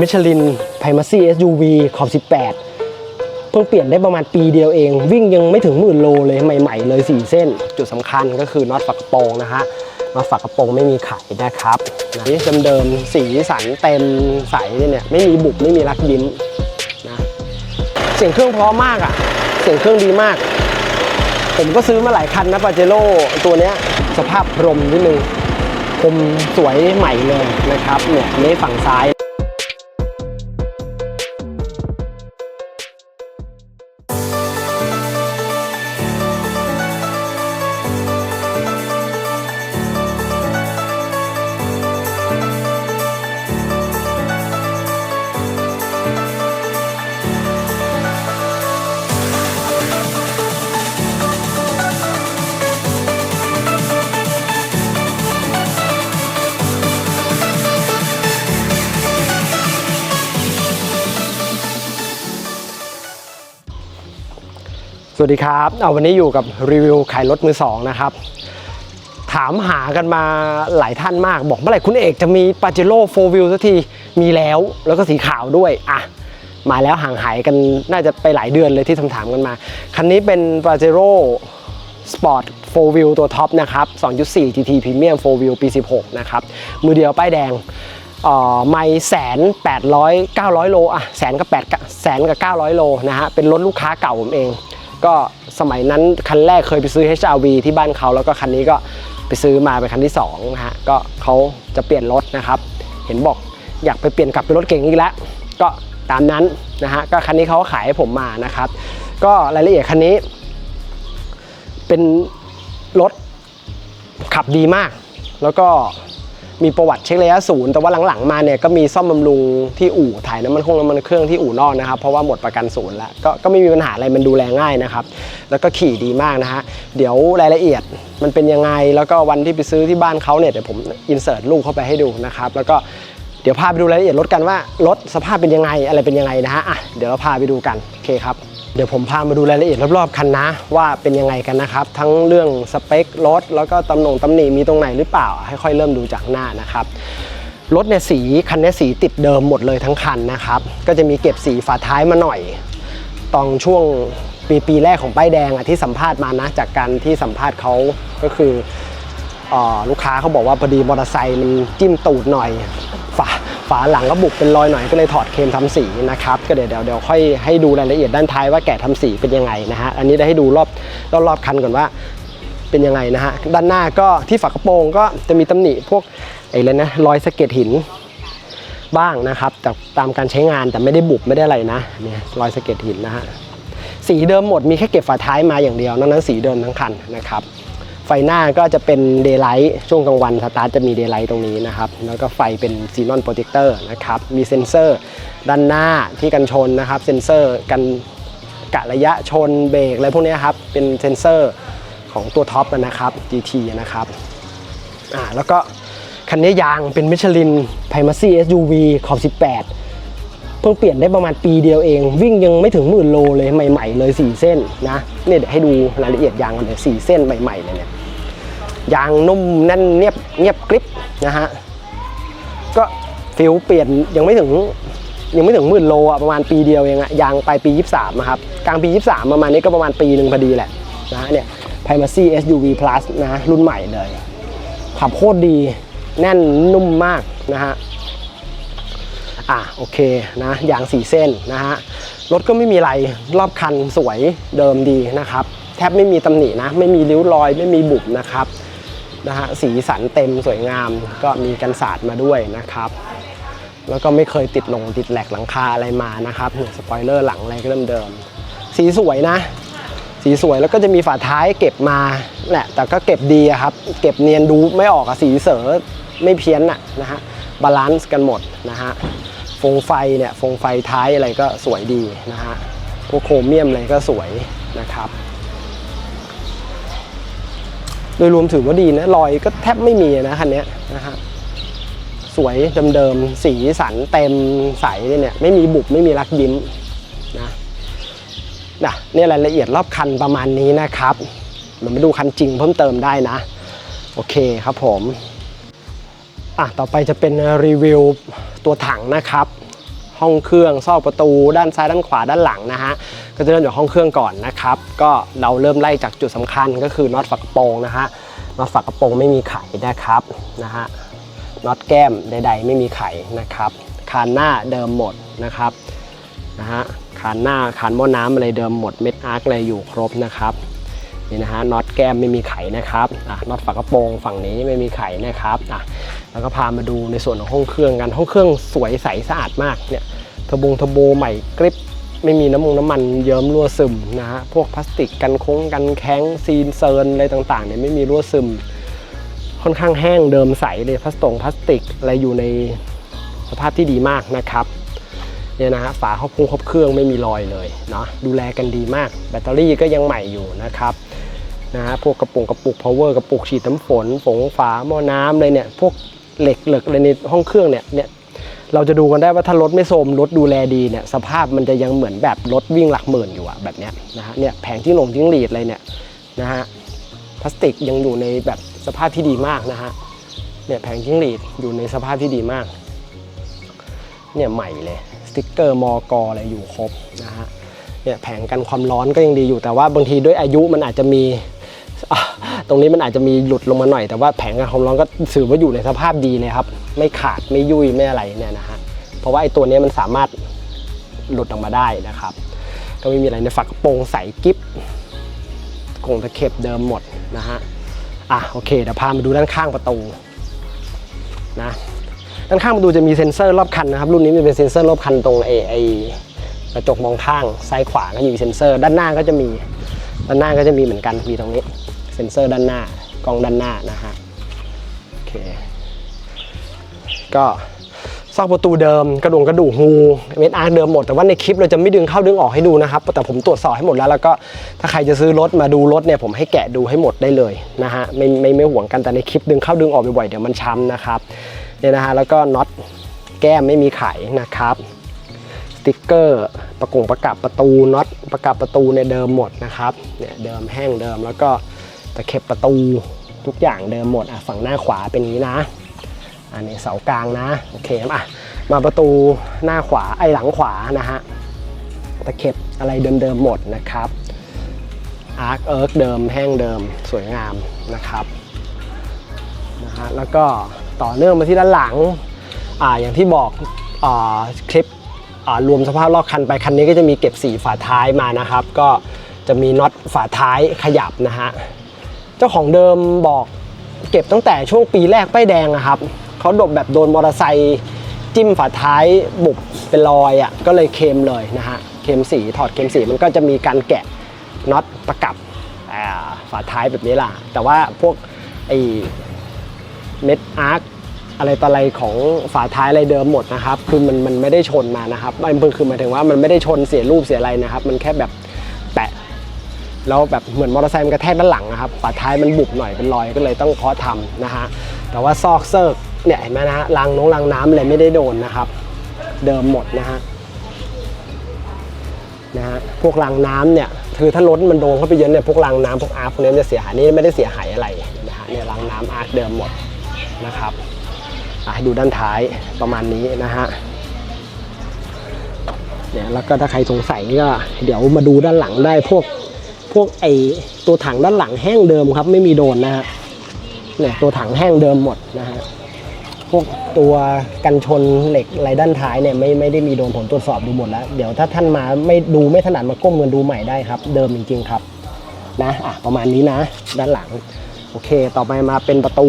มิชลินไพมาซี่ SUV ขอบ 18 เพิ่งเปลี่ยนได้ประมาณปีเดียวเอง วิ่งยังไม่ถึงหมื่นโลเลยใหม่ ๆ เลย 4 เส้น จุดสำคัญก็คือน็อตฝักระโปรงนะฮะน็อตฝักระโปรงไม่มีไขนะครับนี่เดิมๆสีสันเต็มใสเนี่ยไม่มีบุบไม่มีรักยิ้มนะเสียงเครื่องเพราะมากอะ่ะ เสียงเครื่องดีมาก ผมก็ซื้อมาหลายคันนะปาเจโร่ตัวเนี้ยสภาพพรมนิดนึงคมสวยใหม่เลยนะครับเนี่ยนี่ฝั่งซ้าย วัสดีครับ เอาวันนี้อยู่กับรีวิวขายรถมือสองนะครับ ถามหากันมาหลายท่านมาก บอกเมื่อไหร่คุณเอกจะมีปาเจโร่โฟวิลสักทีมีแล้วแล้วก็สีขาวด้วยอะมาแล้วห่างหายกันน่าจะไปหลายเดือนเลยที่ถามๆกันมา คันนี้เป็นปาเจโร่สปอร์ตโฟวิลตัวท็อปนะครับ 2.4 GT Premium 4 Wheel ปี 16 นะครับ มือเดียวป้ายแดงอ่อไม่แสนแปดร้อยเก้าร้อยโลอะแสนกับแปดแสนกับเก้าร้อยโลนะฮะเป็นรถลูกค้าเก่าผมเอง ก็สมัยนั้นคันแรกเคยไปซื้อ HRV ที่บ้านเขาแล้วก็คันนี้ก็ไปซื้อมาเป็นคันที่2นะฮะก็เขาจะเปลี่ยนรถนะครับ เห็นบอกอยากไปเปลี่ยนกลับเป็นรถเก่งอีกแล้ว ก็ตามนั้นนะฮะก็คันนี้เขาขายให้ผมมานะครับ ก็รายละเอียดคันนี้ เป็นรถขับดีมาก แล้วก็ มีประวัติเช็คระยะศูนย์แต่ว่าหลังๆมาเนี่ยก็มีซ่อมบำรุงที่อู่ถ่ายน้ำมันคงน้ำมันเครื่องที่อู่นอกนะครับเพราะว่าหมดประกันศูนย์แล้วก็ก็ไม่มีปัญหาอะไรมันดูแลง่ายนะครับแล้วก็ขี่ดีมากนะฮะเดี๋ยวรายละเอียดมันเป็นยังไง แล้วก็วันที่ไปซื้อที่บ้านเขาเนี่ยเดี๋ยวผมอินเสิร์ตรูปเข้าไปให้ดูนะครับแล้วก็เดี๋ยวพาไปดูรายละเอียดรถกันว่ารถสภาพเป็นยังไงอะไรเป็นยังไงนะฮะอะเดี๋ยวเราพาไปดูกันโอเคครับ เดี๋ยวผมพามาดูรายละเอียดรอบๆคันนะ ว่าเป็นยังไงกันนะครับ ทั้งเรื่องสเปครถ แล้วก็ตำหน่งตำหนิมีตรงไหนหรือเปล่า ให้ค่อยเริ่มดูจากหน้านะครับรถเนี่ยสีคันเนี้สีติดเดิมหมดเลยทั้งคันนะครับ ก็จะมีเก็บสีฝาท้ายมาหน่อยตอนช่วงปีปีแรกของป้ายแดงอะที่สัมภาษณ์มานะ จากการที่สัมภาษณ์เขาก็คืออลูกค้าเขาบอกว่าพอดีมอเตอร์ไซค์มันจิ้มตูดหน่อยฝา ฝาหลังก็บุกเป็นรอยหน่อยก็เลยถอดเคลมทำสีนะครับก็เดี๋ยวเดี๋ยวค่อยให้ดูรายละเอียดด้านท้ายว่าแกะทำสีเป็นยังไงนะฮะอันนี้ได้ให้ดูรอบรอบรอบคันก่อนว่าเป็นยังไงนะฮะด้านหน้าก็ที่ฝากระโปรงก็จะมีตำหนิพวกไอ้เลยนะรอยสะเก็ดหินบ้างนะครับแต่ตามการใช้งานแต่ไม่ได้บุบไม่ได้อะไรนะเนี่ยรอยสะเก็ดหินนะฮะสีเดิมหมดมีแค่เก็บฝาท้ายมาอย่างเดียวนอกนั้นสีเดิมทั้งคันนะครับ ไฟหน้าก็จะเป็นเดย์ไลท์ช่วงกลางวันสตาร์ทจะมีเดย์ไลท์ตรงนี้นะครับ แล้วก็ไฟเป็นซีนอนโปรเจคเตอร์นะครับ มีเซ็นเซอร์ด้านหน้าที่กันชนนะครับ เซ็นเซอร์กันกะระยะชนเบรกอะไรพวกนี้ครับ เป็นเซ็นเซอร์ของตัวท็อปนะครับ GT นะครับอ่าแล้วก็คันนี้ยางเป็นมิชลินไพมาซี่ SUV ขอบ 18 เพิ่งเปลี่ยนได้ประมาณปีเดียวเอง วิ่งยังไม่ถึงหมื่นโลเลยใหม่ ๆ เลย 4 เส้นนะเนี่ยเดี๋ยวให้ดูรายละเอียดยางกันเลย4เส้นใหม่ ๆ เลยเนี่ย ยางนุ่มแน่นเนียบเงียบกริบนะฮะก็ฟิลเปลี่ยนยังไม่ถึงยังไม่ถึงหมื่นโลอะประมาณปีเดียวเองอะยางปลายปี 23อะครับกลางปี 23 ประมาณนี้ก็ประมาณปีหนึ่งพอดีแหละนะเนี่ยไพมาซี่ SUV Plus นะรุ่นใหม่เลย ขับโคตรดีแน่นนุ่มมากนะฮะอะโอเคนะยางสี่เส้นนะฮะรถก็ไม่มีอะไรรอบคันสวยเดิมดีนะครับ แทบไม่มีตำหนินะ ไม่มีริ้วรอยไม่มีบุบนะครับ นะฮะสีสันเต็มสวยงาม ก็มีกันสาดมาด้วยนะครับ แล้วก็ไม่เคยติดลงติดแหลกหลังคาอะไรมานะครับสปอยเลอร์หลังอะไรก็เดิมๆสีสวยนะ สีสวยแล้วก็จะมีฝาท้ายเก็บมาแหละแต่ก็เก็บดีครับ เก็บเนียนดูไม่ออกอะสีเสอไม่เพี้ยนอะนะฮะบาลานซ์กันหมดนะฮะฟงไฟเนี่ยฟงไฟท้ายอะไรก็สวยดีนะฮะพวกโครเมียมอะไรก็สวยนะครับ โดยรวมถือว่าดีนะรอยก็แทบไม่มีนะคันนี้นะฮะสวยเดิมๆสีสันเต็มใสเนี่ยไม่มีบุบไม่มีรักยิ้มนะนะนี่รายละเอียดรอบคันประมาณนี้นะครับเดี๋ยวมาดูคันจริงเพิ่มเติมได้นะ โอเคครับผมอะต่อไปจะเป็นรีวิวตัวถังนะครับ ห้องเครื่องซอกประตู ด้านซ้ายด้านขวาด้านหลังนะฮะก็จะเริ่มจากห้องเครื่องก่อนนะครับ ก็เราเริ่มไล่จากจุดสำคัญก็คือน็อตฝากระโปรงนะฮะน็อตฝากระโปรงไม่มีไขนะครับนะฮะน็อตแก้มใด ๆ ไม่มีไขนะครับคานหน้าเดิมหมดนะครับนะฮะคานหน้าคานหม้อน้ำอะไรเดิมหมดเม็ดอาร์คอะไรอยู่ครบนะครับนี่นะฮะน็อตแก้มไม่มีไขนะครับอะน็อตฝากระโปรงฝั่งนี้ไม่มีไขนะครับอะ แล้วก็พามาดูในส่วนของห้องเครื่องกันห้องเครื่องสวยใสสะอาดมากเนี่ยทบงทอร์โบใหม่กริปไม่มีน้ำมงน้ำมันเยิ้มรั่วซึมนะฮะพวกพลาสติกกันโค้งกันแข้งซีนเซิร์นอะไรต่างๆเนี่ยไม่มีรั่วซึม ค่อนข้างแห้งเดิมใสเลยพลาสตงพลาสติกอะไรอยู่ในสภาพที่ดีมากนะครับเนี่ยนะฮะฝาครอบพุงครอบเครื่องไม่มีรอยเลยเนาะดูแลกันดีมาก แบตเตอรี่ก็ยังใหม่อยู่นะครับนะฮะพวกกระปุกกระปุก power กระปุกฉีดน้ำฝนฝงฝาหม้อน้ำเลยเนี่ยพวก เหล็กเหล็กอะไรในห้องเครื่องเนี่ยเนี่ยเราจะดูกันได้ว่าถ้ารถไม่โทรมรถดูแลดีเนี่ยสภาพมันจะยังเหมือนแบบรถวิ่งหลักหมื่นอยู่อะแบบเนี้ยนะฮะเนี่ยแผงที่หลงจิ้งหรีดอะไรเนี่ยนะฮะพลาสติกยังอยู่ในแบบสภาพที่ดีมากนะฮะเนี่ยแผงจิ้งหรีดอยู่ในสภาพที่ดีมากเนี่ยใหม่เลยสติ๊กเกอร์มอกออะไรอยู่ครบนะฮะเนี่ยแผงกันความร้อนก็ยังดีอยู่แต่ว่าบางทีด้วยอายุมันอาจจะมีอ ตรงนี้มันอาจจะมีหลุดลงมาหน่อยแต่ว่าแผงกันความร้อนก็ถือว่าอยู่ในสภาพดีเลยครับ ไม่ขาดไม่ยุ่ยไม่อะไรเนี่ยนะฮะเพราะว่าไอ้ตัวนี้มันสามารถหลุดออกมาได้นะครับ ก็ไม่มีอะไรในฝักกระโปรงใสกิ๊บกรงตะเข็บเดิมหมดนะฮะอะโอเคเดี๋ยวพามาดูด้านข้างประตูนะด้านข้างประตูจะมีเซ็นเซอร์รอบคันนะครับรุ่นนี้มันเป็นเซ็นเซอร์รอบคันตรงไอไอกระจกมองข้างซ้ายขวาก็จะมีเซ็นเซอร์ ด้านหน้าก็จะมีด้านหน้าก็จะมีเหมือนกันมีตรงนี้ ซ็นเซอร์ด้านหน้ากล้องด้านหน้านะฮะโอเคก็ซอกประตูเดิมกระดงกระดูกงูเม็ดอาร์เดิมหมดแต่ว่าในคลิปเราจะไม่ดึงเข้าดึงออกให้ดูนะครับแต่ผมตรวจสอบให้หมดแล้วแล้วก็ถ้าใครจะซื้อรถมาดูรถเนี่ยผมให้แกะดูให้หมดได้เลยนะฮะไม่ไม่ไม่ห่วงกันแต่ในคลิปดึงเข้าดึงออกบ่อยๆเดี๋ยวมันช้ำนะครับเนี่ยนะฮะแล้วก็น็อตแก้มไม่มีไขนะครับสติ๊กเกอร์ประกงประกับประตูน็อตประกับประตูเนี่ยเดิมหมดนะครับเนี่ยเดิมแห้งเดิมแล้วก็ ตะเข็บประตูทุกอย่างเดิมหมดอะฝั่งหน้าขวาเป็นนี้นะ อันนี้เสากลางนะโอเคอะมาประตูหน้าขวาไอหลังขวานะฮะตะเข็บอะไรเดิมๆหมดนะครับอาร์คเอิร์กเดิมแห้งเดิมสวยงามนะครับนะฮะแล้วก็ต่อเนื่องมาที่ด้านหลังอ่าอย่างที่บอกอ่าคลิปอ่ารวมสภาพรอบคันไปคันนี้ก็จะมีเก็บสีฝาท้ายมานะครับ ก็จะมีน็อตฝาท้ายขยับนะฮะ เจ้าของเดิมบอกเก็บตั้งแต่ช่วงปีแรกป้ายแดงอะครับเขาดบแบบโดนมอเตอร์ไซค์จิ้มฝาท้ายบุบเป็นรอยอะ่ะก็เลยเคลมเลยนะฮะเคลมสีถอดเคลมสีมันก็จะมีการแกะน็อตประกับฝาท้ายแบบนี้ล่ะ แต่ว่าพวกไอเม็ดอาร์คอะไรต่ออะไรของฝาท้ายอะไรเดิมหมดนะครับ คือมันมันไม่ได้ชนมานะครับมันคือหมายถึงว่ามันไม่ได้ชนเสียรูปเสียอะไรนะครับ มันแค่แบบแตะ แล้วแบบเหมือนมอเตอร์ไซค์มันกระแทกด้านหลังนะครับฝาท้ายมันบุบหน่อยเป็นรอยก็เลยต้องเคาะทำนะฮะแต่ว่าซอกเซิร์กเนี่ยเห็นไหมนะฮะรางน้องรางน้ำอะไรไม่ได้โดนนะครับ เดิมหมดนะฮะนะฮะพวกรางน้ำเนี่ยคือถ้ารถมันโดนเข้าไปเยอะเนี่ยพวกรางน้ำพวกอาร์พวกนี้จะเสียหายนี่ไม่ได้เสียหายอะไรนะฮะเนี่ยรางน้ำอาร์เดิมหมดนะครับอะให้ดูด้านท้ายประมาณนี้นะฮะเนี่ยแล้วก็ถ้าใครสงสัยก็เดี๋ยวมาดูด้านหลังได้พวก พวกไอตัวถังด้านหลังแห้งเดิมครับ ไม่มีโดนนะฮะเนี่ยตัวถังแห้งเดิมหมดนะฮะพวกตัวกันชนเหล็กไรด้านท้ายเนี่ยไม่ไม่ได้มีโดนผมตรวจสอบดูหมดแล้ว เดี๋ยวถ้าท่านมาไม่ดูไม่ถนัดมาก้มเงินดูใหม่ได้ครับ เดิมจริงๆครับนะอะประมาณนี้นะ ด้านหลัง โอเค ต่อไปมาเป็นประตู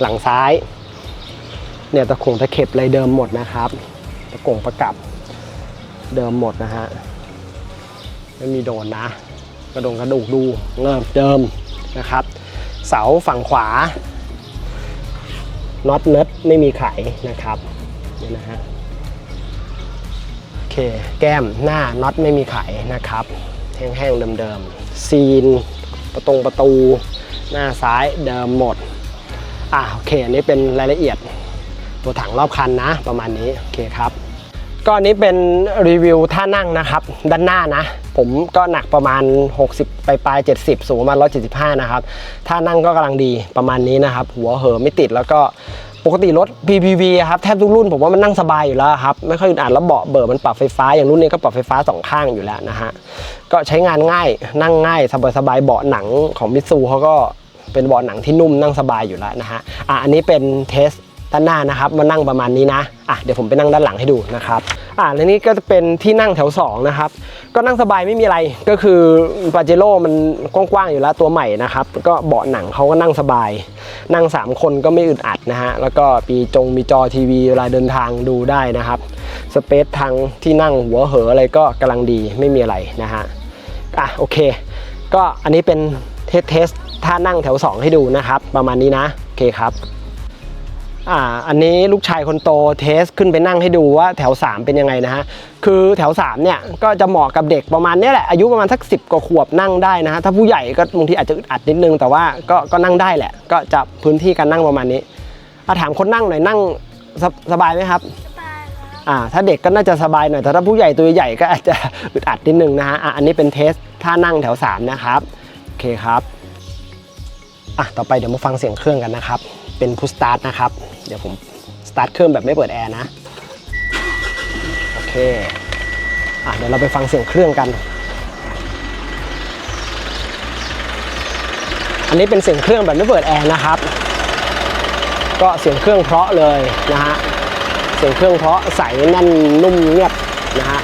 หลังซ้าย เนี่ยตะขงตะเข็บอะไรเดิมหมดนะครับ ตะกงประกับเดิมหมดนะฮะไม่มีโดนนะ กระดงกระดูกดูเงิบเดิมนะครับ เสาฝั่งขวาน็อตเนิร์ดไม่มีไขนะครับนี่นะฮะโอเคแก้มหน้าน็อตไม่มีไขนะครับ แห้งๆเดิมๆซีน ประตงประตู หน้าซ้ายเดิมหมดอะโอเคอันนี้เป็นรายละเอียดตัวถังรอบคันนะประมาณนี้ โอเคครับ ก็อันนี้เป็นรีวิวท่านั่งนะครับด้านหน้านะ ผมก็หนักประมาณ 60ไปปลาย70 สูงประมาณ 175 นะครับท่านั่งก็กำลังดีประมาณนี้นะครับ หัวเหอไม่ติดแล้วก็ปกติรถ PPV ครับแทบทุกรุ่นผมว่ามันนั่งสบายอยู่แล้วครับ ไม่ค่อยอึดอัดแล้วเบาะเบิร์มันปรับไฟฟ้าอย่างรุ่นนี้ก็ปรับไฟฟ้าสองข้างอยู่แล้วนะฮะก็ใช้งานง่ายนั่งง่ายสบายๆเบาะหนังของมิตซูเขาก็เป็นเบาะหนังที่นุ่มนั่งสบายอยู่แล้วนะฮะอะอันนี้เป็นเทส ด้านหน้านะครับมานั่งประมาณนี้นะอะเดี๋ยวผมไปนั่งด้านหลังให้ดูนะครับอะแล้วนี้ก็จะเป็นที่นั่งแถวสองนะครับก็นั่งสบายไม่มีอะไรก็คือปาเจโร่มันกว้างๆอยู่แล้วตัวใหม่นะครับก็เบาะหนังเขาก็นั่งสบาย นั่ง 3 คนก็ไม่อึดอัดนะฮะแล้วก็มีจงมีจอทีวีเวลาเดินทางดูได้นะครับสเปซทางที่นั่งหัวเหออะไรก็กำลังดีไม่มีอะไรนะฮะอะโอเค ก็อันนี้เป็นเทสเทสท่านั่งแถว 2 ให้ดูนะครับ ประมาณนี้นะ โอเคครับ อ่าอันนี้ลูกชายคนโตเทสขึ้นไปนั่งให้ดูว่าแถว 3 เป็นยังไงนะฮะคือแถว3เนี่ยก็จะเหมาะกับเด็กประมาณเนี้ยแหละอายุประมาณสัก 10 กว่าขวบนั่งได้นะฮะถ้าผู้ใหญ่ก็บางทีอาจจะอึดอัดนิดนึงแต่ว่าก็ก็นั่งได้แหละ ก็จะพื้นที่การนั่งประมาณนี้อาถามคนนั่งหน่อยนั่งสบสบายไหมครับสบายครับอ่าถ้าเด็กก็น่าจะสบายหน่อยแต่ถ้าผู้ใหญ่ตัวใหญ่ก็อาจจะอึดอัดนิดนึงนะฮะอะอันนี้เป็นเทสท่านั่งแถว 3 นะครับโอเคครับอะต่อไปเดี๋ยวมาฟังเสียงเครื่องกันนะครับ เป็นพุชสตาร์ทนะครับ เดี๋ยวผมสตาร์ทเครื่องแบบไม่เปิดแอร์นะ โอเค อะเดี๋ยวเราไปฟังเสียงเครื่องกัน อันนี้เป็นเสียงเครื่องแบบไม่เปิดแอร์นะครับ ก็เสียงเครื่องเพราะเลยนะฮะ เสียงเครื่องเพราะใสแน่นนุ่มเงียบนะฮะ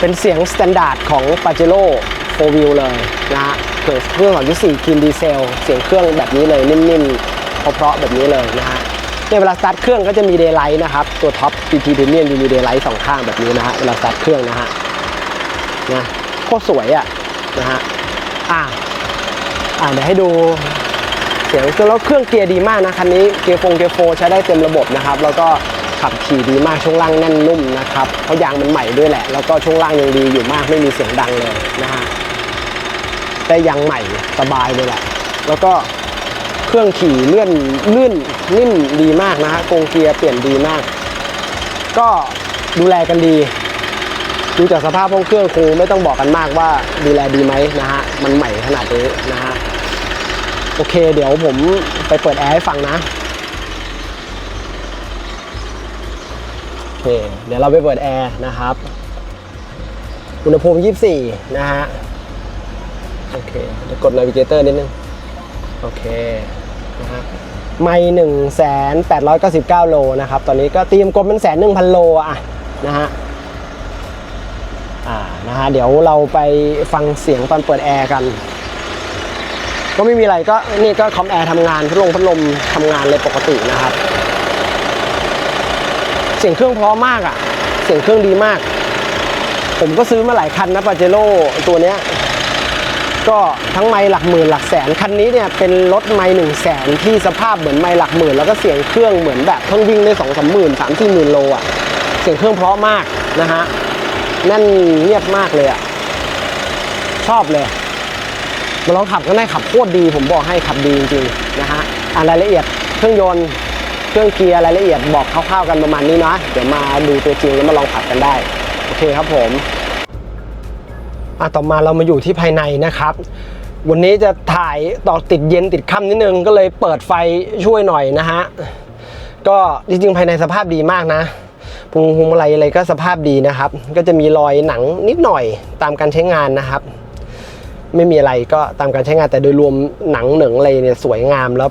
เป็นเสียงสแตนดาร์ดของ p a j e r o 4 Wheel เลยนะฮะเครื่องเครื่อง2.4คินดีเซล เสียงเครื่องแบบนี้เลยนิ่มๆ เพราะๆแบบนี้เลยนะฮะในเวลาสตาร์ทเครื่องก็จะมีเดย์ไลท์นะครับ ตัวท็อป PT Premium จะมีเดย์ไลท์สองข้างแบบนี้นะฮะเวลาสตาร์ทเครื่องนะฮะนะโคตรสวยอะนะฮะอะอะเดี๋ยวให้ดูเสียงเครื่องแล้วเครื่องเกียร์ดีมากนะคันนี้เกียร์ฟงเกียร์โฟใช้ได้เต็มระบบนะครับ แล้วก็ขับขี่ดีมากช่วงล่างแน่นนุ่มนะครับเพราะยางมันใหม่ด้วยแหละ แล้วก็ช่วงล่างยังดีอยู่มากไม่มีเสียงดังเลยนะฮะได้ยางใหม่สบายเลยแหละ แล้วก็ เครื่องขี่เลื่อนลื่นนิ่มดีมากนะฮะกงเกียร์เปลี่ยนดีมาก ก็ดูแลกันดี ดูจากสภาพห้องเครื่องคงไม่ต้องบอกกันมากว่าดูแลดีไหมนะฮะมันใหม่ขนาดนี้นะฮะโอเค เดี๋ยวผมไปเปิดแอร์ให้ฟังนะโอเคเดี๋ยวเราไปเปิดแอร์นะครับ อุณหภูมิ 24 นะฮะ โอเคเดี๋ยวกดนาวิเกเตอร์นิดนึง โอเคนะฮะไม่หนึ่งแสนแปดร้อยเก้าสิบเก้าโลนะครับ ตอนนี้ก็เตรียมกลมเป็นแสนหนึ่งพันโลอะนะฮะอ่านะฮะเดี๋ยวเราไปฟังเสียงตอนเปิดแอร์กัน ก็ไม่มีอะไรก็นี่ก็คอมแอร์ทำงานพัดลมพัดลมทำงานเลยปกตินะครับ เสียงเครื่องเพราะมากอะ่ะ เสียงเครื่องดีมาก ผมก็ซื้อมาหลายคันนะปาเจโร่ตัวเนี้ย ก็ทั้งไม้หลักหมื่นหลักแสนคันนี้เนี่ยเป็นรถไม้หนึ่งแสนที่สภาพเหมือนไม้หลักหมื่นแล้วก็เสียงเครื่องเหมือนแบบเพิ่งวิ่งได้สองสามหมื่นสามสี่หมื่นโลอะเสียงเครื่องเพราะมากนะฮะแน่นเงียบมากเลยอะชอบเลยมาลองขับก็ได้ขับโคตรดี ผมบอกให้ขับดีจริงๆนะฮะอ่ารายละเอียดเครื่องยนต์เครื่องเกียร์รายละเอียดบอกคร่าวๆกันประมาณนี้นะเดี๋ยวมาดูตัวจริงแล้วมาลองขับกันได้โอเคครับผม อะต่อมาเรามาอยู่ที่ภายในนะครับ วันนี้จะถ่ายต่อติดเย็นติดค่ำนิดนึงก็เลยเปิดไฟช่วยหน่อยนะฮะก็จริงๆภายในสภาพดีมากนะพวงพวงมาลัยอะไรก็สภาพดีนะครับ ก็จะมีรอยหนังนิดหน่อยตามการใช้งานนะครับ ไม่มีอะไรก็ตามการใช้งานแต่โดยรวมหนังเหนึ่งอะไรเนี่ยสวยงามแล้ว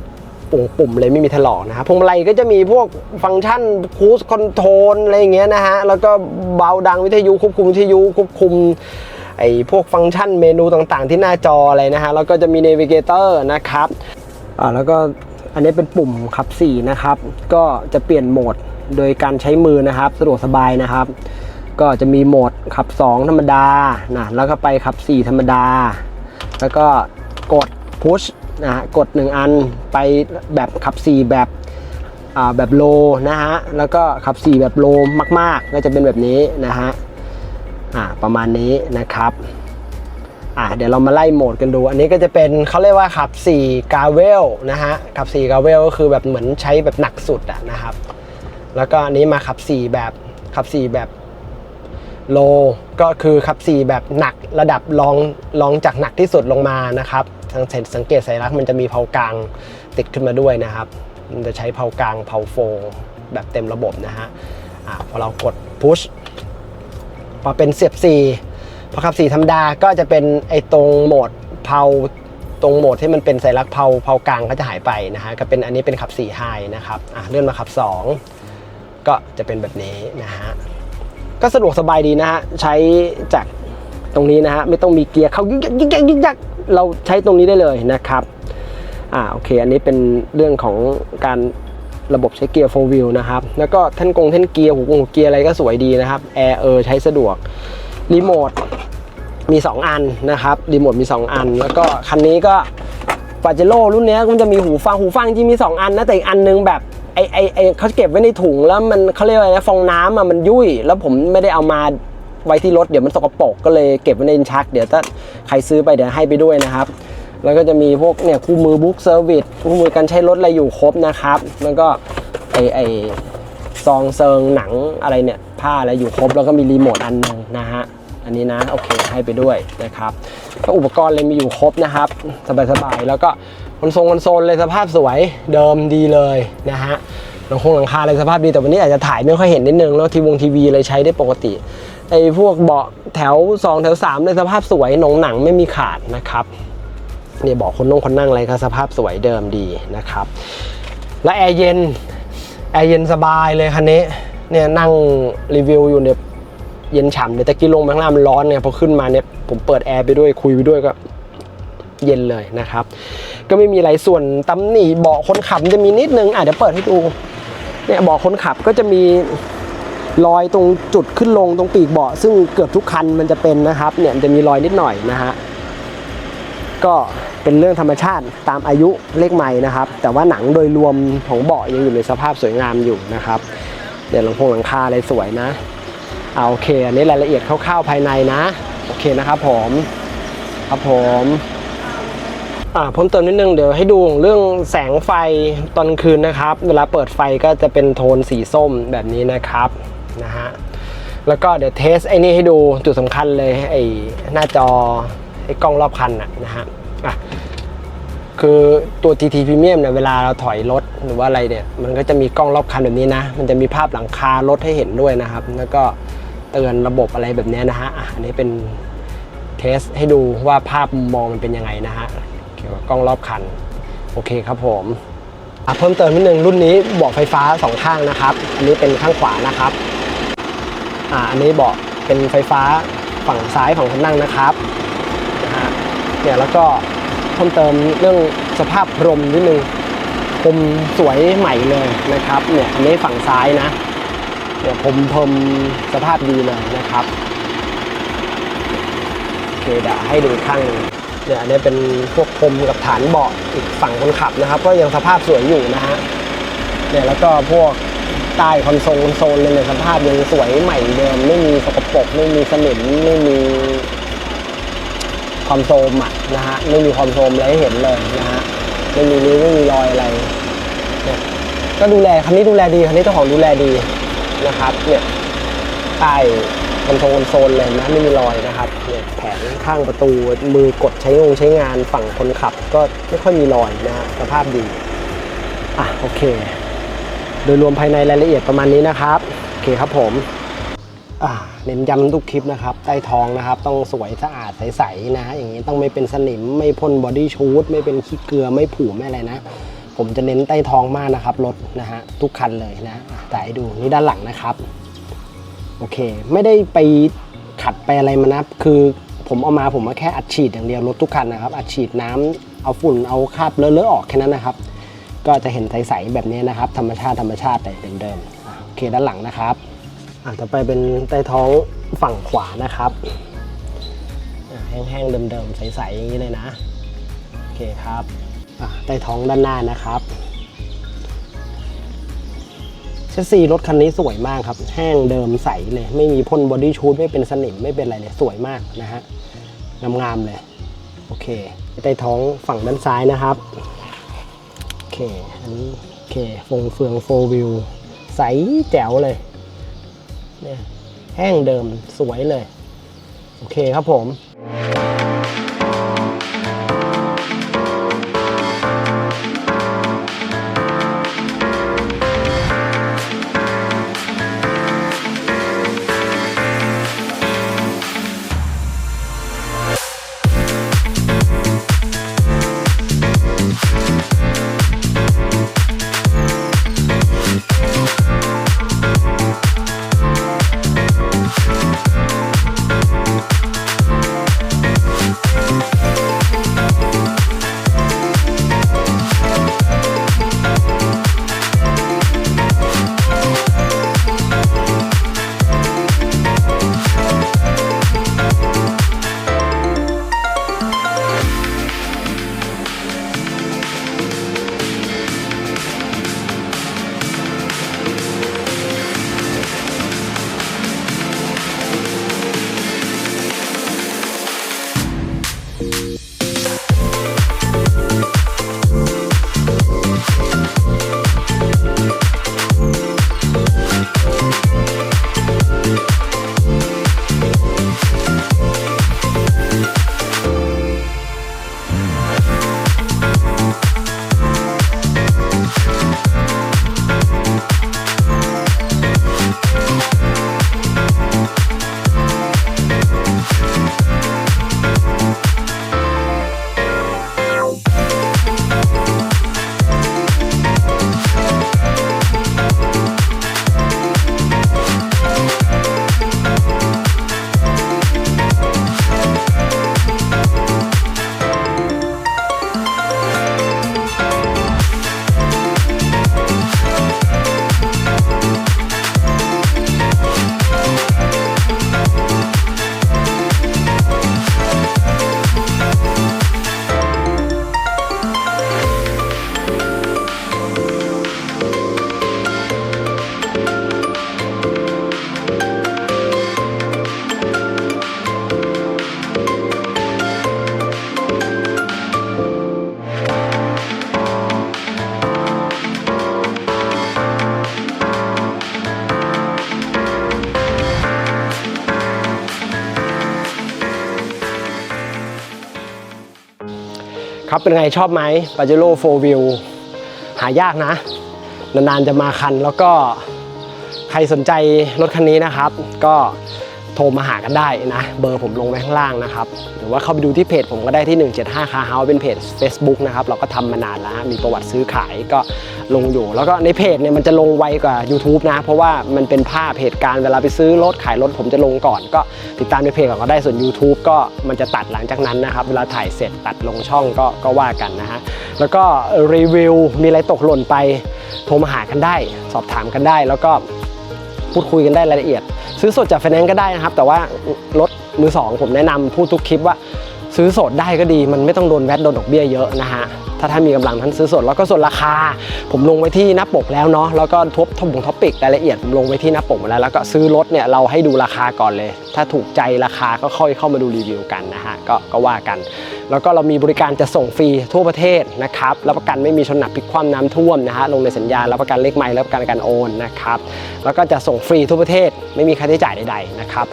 ปุ่มปุ่มเลยไม่มีถลอกนะครับพวงมาลัยก็จะมีพวกฟังก์ชันคูสคอนโทรลอะไรอย่างเงี้ยนะฮะแล้วก็เบาดังวิทยุควบคุมวิทยุควบคุม ไอ้พวกฟังก์ชันเมนูต่างๆ ที่หน้าจออะไรนะฮะแล้วก็จะมี n น v i เกเตอร์นะครับอ่าแล้วก็อันนี้เป็นปุ่มขับ4นะครับ ก็จะเปลี่ยนโหมดโดยการใช้มือนะครับ สะดวกสบายนะครับ ก็จะมีโหมดขับ 2 ธรรมดานะแล้วก็ไปขับ 4 ธรรมดา แล้วก็กด push นะฮะกด 1 อันไปแบบขับ 4 แบบอ่าแบบโลนะฮะแล้วก็ขับ 4 แบบโลมาก ๆ ก็จะเป็นแบบนี้นะฮะ อ่าประมาณนี้นะครับอ่าเดี๋ยวเรามาไล่โหมดกันดู อันนี้ก็จะเป็นเขาเรียกว่าขับ 4 กาเวลนะฮะขับ 4 กาเวลก็คือแบบเหมือนใช้แบบหนักสุดอะนะครับ แล้วก็อันนี้มาขับ 4 แบบขับ 4 แบบโลก็คือขับ 4 แบบหนักระดับรองรองจากหนักที่สุดลงมานะครับสังเกตสังเกตสัญลักษณ์มันจะมีเพากลางติดขึ้นมาด้วยนะครับมันจะใช้เพากลางเพาโฟแบบเต็มระบบนะฮะอ่าพอเรากด push พอเป็นเสียบ4พอขับ4ธรรมดาก็จะเป็นไอ้ตรงโหมดเพาตรงโหมดที่มันเป็นสัญลักษณ์เพาเพากลางก็จะหายไปนะฮะก็เป็นอันนี้เป็นขับ4 high นะครับอะเลื่อนมาขับ 2 ก็จะเป็นแบบนี้นะฮะก็สะดวกสบายดีนะฮะใช้จากตรงนี้นะฮะไม่ต้องมีเกียร์เข้ายึกยักยึกยักยึกยักเราใช้ตรงนี้ได้เลยนะครับอ่าโอเค อันนี้เป็นเรื่องของการ ระบบใช้เกียร์4 wheel นะครับ แล้วก็ท่านกงท่านเกียร์หูกงหูเกียร์อะไรก็สวยดีนะครับแอร์เออใช้สะดวกรีโมทมี 2 อันนะครับรีโมทมี 2 อัน แล้วก็คันนี้ก็ปาเจโร่รุ่นนี้ยมันจะมีหูฟังหูฟังจริงมี 2 อันนะ แต่อีกอันนึงแบบไอไอไอเขาเก็บไว้ในถุงแล้วมันเขาเรียกว่าอะไรนะฟองน้ำอะมันยุ่ย แล้วผมไม่ได้เอามาไว้ที่รถเดี๋ยวมันสกปรกก็เลยเก็บไว้ในลิ้นชัก เดี๋ยวถ้าใครซื้อไปเดี๋ยวให้ไปด้วยนะครับ แล้วก็จะมีพวกเนี่ยคู่มือบุ๊กเซอร์วิสคู่มือการใช้รถอะไรอยู่ครบนะครับ แล้วก็ไอไอซองเซิงหนังอะไรเนี่ยผ้าอะไรอยู่ครบแล้วก็มีรีโมทอันหนึงนะฮะอันนี้นะโอเคให้ไปด้วยนะครับก็อุปกรณ์เลยมีอยู่ครบนะครับ สบายๆแล้วก็คอนโซลคอนโซลเลยสภาพสวยเดิมดีเลยนะฮะหลังคงหลังคาเลยสภาพดีแต่วันนี้อาจจะถ่ายไม่ค่อยเห็นนิดนึงแล้วทีวงทีวีเลยใช้ได้ปกติไอ้พวกเบาะแถว 2 แถว3เลยสภาพสวยหนงหนังไม่มีขาดนะครับ เนี่ยบอกคนนั่งคนนั่งอะไรก็สภาพสวยเดิมดีนะครับ และแอร์เย็นแอร์เย็นสบายเลยคันนี้เนี่ยนั่งรีวิวอยู่เนี่ยเย็นฉ่ำเดี๋ยวตะกี้ลงมาข้างล่างมันร้อนเนี่ยพอขึ้นมาเนี่ยผมเปิดแอร์ไปด้วยคุยไปด้วยก็เย็นเลยนะครับ ก็ไม่มีอะไรส่วนตำหนิเบาะคนขับจะมีนิดนึงอะเดี๋ยวเปิดให้ดูเนี่ยเบาะคนขับก็จะมีรอยตรงจุดขึ้นลงตรงปีกเบาะซึ่งเกือบทุกคันมันจะเป็นนะครับเนี่ยจะมีรอยนิดหน่อยนะฮะ ก็เป็นเรื่องธรรมชาติตามอายุเลขใหม่นะครับ แต่ว่าหนังโดยรวมของเบาะยังอยู่ในสภาพสวยงามอยู่นะครับ เดี๋ยวหลังพงหลังคาอะไรสวยนะเอาโอเคอันนี้รายละเอียดคร่าวๆภายในนะ โอเคนะครับผมครับผมอ่าเพิ่มเติมนิดนึงเดี๋ยวให้ดูเรื่องแสงไฟตอนคืนนะครับ เวลาเปิดไฟก็จะเป็นโทนสีส้มแบบนี้นะครับนะฮะแล้วก็เดี๋ยวเทสไอ้นี่ให้ดูจุดสำคัญเลยไอ้หน้าจอ ไอ้กล้องรอบคันนะนะฮะอะคือตัว TT Premium เนี่ยเวลาเราถอยรถหรือว่าอะไรเนี่ย มันก็จะมีกล้องรอบคันแบบนี้นะ มันจะมีภาพหลังคารถให้เห็นด้วยนะครับ แล้วก็เตือนระบบอะไรแบบนี้นะฮะอะอันนี้เป็นเทสให้ดูว่าภาพมองมันเป็นยังไงนะฮะเกี่ยวกับกล้องรอบคัน โอเคครับผมอะเพิ่มเติมนิดนึงรุ่นนี้เบาะไฟฟ้าสองข้างนะครับ อันนี้เป็นข้างขวานะครับอ่าอันนี้เบาะเป็นไฟฟ้าฝั่งซ้ายของคนนั่งนะครับ เนี่ยแล้วก็เพิ่มเติมเรื่องสภาพพรมนิดนึงพรมสวยใหม่เลยนะครับเนี่ยอันนี้ฝั่งซ้ายนะเนี่ยพรมพรมสภาพดีเลยนะครับโอเคเดี๋ยวให้ดูข้างนึงเนี่ยอันนี้เป็นพวกพรมกับฐานเบาะอีกฝั่งคนขับนะครับ ก็ยังสภาพสวยอยู่นะฮะเนี่ยแล้วก็พวกใต้คอนโซลคอนโซลเลยเนี่ยสภาพยังสวยใหม่เดิมไม่มีสกปรกไม่มีสนิมไม่มี ความโทมอะนะฮะไม่มีความโทมอะไรให้เห็นเลยนะฮะไม่มีริ้วไม่มีรอยอะไรเนี่ยก็ดูแลคันนี้ดูแลดีคันนี้เจ้าของดูแลดีนะครับเนี่ยใต้คอนโซลโซนเลยนะไม่มีรอยนะครับเนี่ยแผงข้างประตูมือกดใช้งงใช้งานฝั่งคนขับ ก็ไม่ค่อยมีรอยนะฮะสภาพดีอะโอเค โดยรวมภายในรายละเอียดประมาณนี้นะครับโอเคครับผม เน้นย้ำทุกคลิปนะครับใต้ท้องนะครับ ต้องสวยสะอาดใสๆนะฮะอย่างนี้ต้องไม่เป็นสนิมไม่พ่นบอดี้ชูดไม่เป็นขี้เกลือไม่ผุไม่อะไรนะ ผมจะเน้นใต้ท้องมากนะครับรถนะฮะทุกคันเลยนะแต่ให้ดูนี่ด้านหลังนะครับโอเค ไม่ได้ไปขัดไปอะไรมานะคือผมเอามาผมมาแค่อัดฉีดอย่างเดียวรถทุกคันนะครับอัดฉีดน้ำเอาฝุ่นเอาคราบเลอะๆออกแค่นั้นนะครับ ก็จะเห็นใสๆแบบนี้นะครับ ธรรมชาติธรรมชาติเลยเดิมๆโอเคด้านหลังนะครับ อะต่อไปเป็นใต้ท้องฝั่งขวานะครับอะแห้งๆเดิมๆใสๆอย่างนี้เลยนะ โอเคครับอะใต้ท้องด้านหน้านะครับเชสซีรถคันนี้สวยมากครับ แห้งเดิมใสเลย ไม่มีพ่นบอดี้ชูดไม่เป็นสนิมไม่เป็นอะไรเลยสวยมากนะฮะงามๆเลย โอเคใต้ท้องฝั่งด้านซ้ายนะครับ โอเค อันนี้ โอเคฟงเฟืองโฟวิวใสแจ๋วเลย เนี่ยแห้งเดิมสวยเลย โอเคครับผม เป็นไงชอบไหมปาเจโร่โฟวิลหายากนะ นานๆจะมาคันแล้วก็ใครสนใจรถคันนี้นะครับ ก็ โทรมาหากันได้นะ เบอร์ผมลงไว้ข้างล่างนะครับ หรือว่าเข้าไปดูที่เพจผมก็ได้ที่ 175 Car House เป็นเพจ Facebook นะครับเราก็ทำมานานแล้วมีประวัติซื้อขายก็ลงอยู่ แล้วก็ในเพจเนี่ยมันจะลงไวกว่า YouTube นะ เพราะว่ามันเป็นภาพเหตุการณ์เวลาไปซื้อรถขายรถผมจะลงก่อน ก็ติดตามในเพจก่อนก็ได้ส่วน YouTube ก็มันจะตัดหลังจากนั้นนะครับเวลาถ่ายเสร็จตัดลงช่องก็ก็ว่ากันนะฮะแล้วก็รีวิวมีอะไรตกหล่นไปโทรมาหากันได้ สอบถามกันได้แล้วก็ พูดคุยกันได้รายละเอียด ซื้อสดจากไฟแนนซ์ก็ได้นะครับ แต่ว่ารถมือสองผมแนะนำพูดทุกคลิปว่าซื้อสดได้ก็ดี มันไม่ต้องโดนแวดโดนดอกเบี้ยเยอะนะฮะถ้าท่านมีกำลังท่านซื้อสดแล้วก็ส่วนราคา ผมลงไว้ที่หน้าปกแล้วเนาะแล้วก็ทบทบงท็อปิกรายละเอียดผมลงไว้ที่หน้าปกหมดแล้วแล้วก็ซื้อรถเนี่ยเราให้ดูราคาก่อนเลย ถ้าถูกใจราคาก็ค่อยเข้ามาดูรีวิวกันนะฮะก็ก็ว่ากัน แล้วก็เรามีบริการจะส่งฟรีทั่วประเทศนะครับรับประกันไม่มีชนหนักพลิกคว่ำน้ำท่วมนะฮะลงในสัญญารับประกันเลขไม้รับประกันการโอนนะครับแล้วก็จะส่งฟรีทั่วประเทศไม่มีค่าใช้จ่ายใดๆนะครับ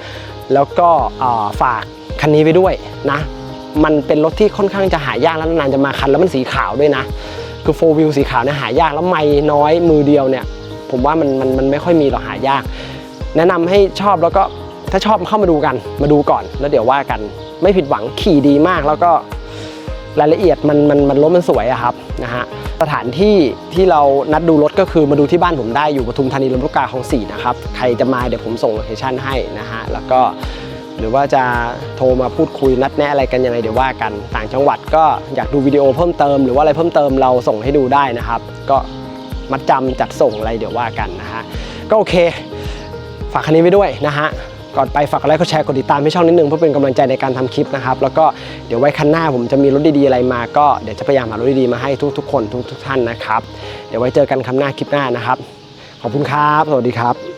แล้วก็ฝากคันนี้ไปด้วยนะมันเป็นรถที่ค่อนข้างจะหายากแล้วนานจะมาคันแล้วมันสีขาวด้วยนะคือโฟวิวสีขาวเนี่ยหายากแล้วไม่น้อยมือเดียวเนี่ยผมว่ามันมันมันไม่ค่อยมีหรอกหายาก แนะนำให้ชอบแล้วก็ถ้าชอบเข้ามาดูกันมาดูก่อนแล้วเดี๋ยวว่ากัน ไม่ผิดหวังขี่ดีมาก แล้วก็รายละเอียดมันมันมันรถมันสวยอะครับนะฮะสถานที่ที่เรานัดดูรถก็คือมาดูที่บ้านผมได้อยู่ปทุมธานีลำลูกกาของสี่นะครับใครจะมาเดี๋ยวผมส่งโลเคชั่นให้นะฮะแล้วก็หรือว่าจะโทรมาพูดคุยนัดแนะอะไรกันยังไงเดี๋ยวว่ากันต่างจังหวัดก็อยากดูวิดีโอเพิ่มเติมหรือว่าอะไรเพิ่มเติมเราส่งให้ดูได้นะครับ ก็มัดจำจัดส่งอะไรเดี๋ยวว่ากันนะฮะก็โอเค ฝากคันนี้ไว้ด้วยนะฮะ ก่อนไปฝากกดไลค์กดแชร์กดติดตามให้ช่องนิดนึงเพื่อเป็นกำลังใจในการทำคลิปนะครับแล้วก็เดี๋ยวไว้คันหน้าผมจะมีรถดีๆอะไรมา ก็เดี๋ยวจะพยายามหารถดีๆมาให้ทุกๆคนทุกๆท่านนะครับ เดี๋ยวไว้เจอกันคำหน้าคลิปหน้านะครับ ขอบคุณครับ สวัสดีครับ